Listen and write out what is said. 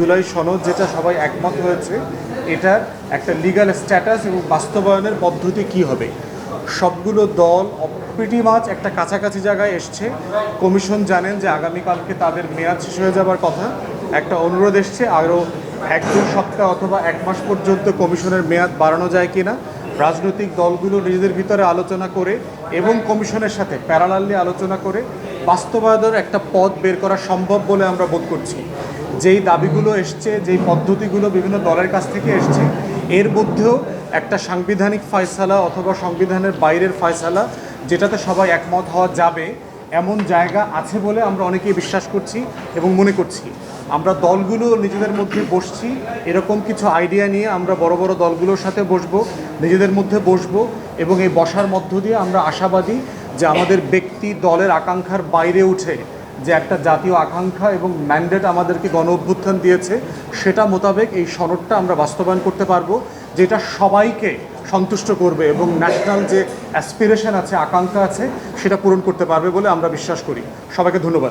জুলাই সনদ যেটা সবাই একমত হয়েছে, এটার একটা লিগ্যাল স্ট্যাটাস এবং বাস্তবায়নের পদ্ধতি কি হবে? সবগুলো দল প্রিটি মাছ একটা কাছাকাছি জায়গায় এসছে। কমিশন জানেন যে আগামীকালকে তাদের মেয়াদ শেষ হয়ে যাবার কথা। একটা অনুরোধ এসছে, আরও এক দু সপ্তাহ অথবা এক মাস পর্যন্ত কমিশনের মেয়াদ বাড়ানো যায় কিনা। রাজনৈতিক দলগুলো নিজেদের ভিতরে আলোচনা করে এবং কমিশনের সাথে প্যারালালি আলোচনা করে বাস্তবায়নের একটা পথ বের করা সম্ভব বলে আমরা বোধ করছি। যেই দাবিগুলো এসছে, যেই পদ্ধতিগুলো বিভিন্ন দলের কাছ থেকে এসছে, এর মধ্যেও একটা সাংবিধানিক ফয়সালা অথবা সংবিধানের বাইরের ফয়সালা যেটাতে সবাই একমত হওয়া যাবে, এমন জায়গা আছে বলে আমরা অনেকেই বিশ্বাস করছি এবং মনে করছি। আমরা দলগুলো নিজেদের মধ্যে বসছি, এরকম কিছু আইডিয়া নিয়ে আমরা বড় বড় দলগুলোর সাথে বসবো, নিজেদের মধ্যে বসবো এবং এই বসার মধ্য দিয়ে আমরা আশাবাদী যে আমাদের ব্যক্তি দলের আকাঙ্ক্ষার বাইরে উঠে যে একটা জাতীয় আকাঙ্ক্ষা এবং ম্যান্ডেট আমাদেরকে গণ অভ্যুত্থান দিয়েছে, সেটা মোতাবেক এই সনদটা আমরা বাস্তবায়ন করতে পারব, যেটা সবাইকে সন্তুষ্ট করবে এবং ন্যাশনাল যে অ্যাসপিরেশন আছে, আকাঙ্ক্ষা আছে, সেটা পূরণ করতে পারবে বলে আমরা বিশ্বাস করি। সবাইকে ধন্যবাদ।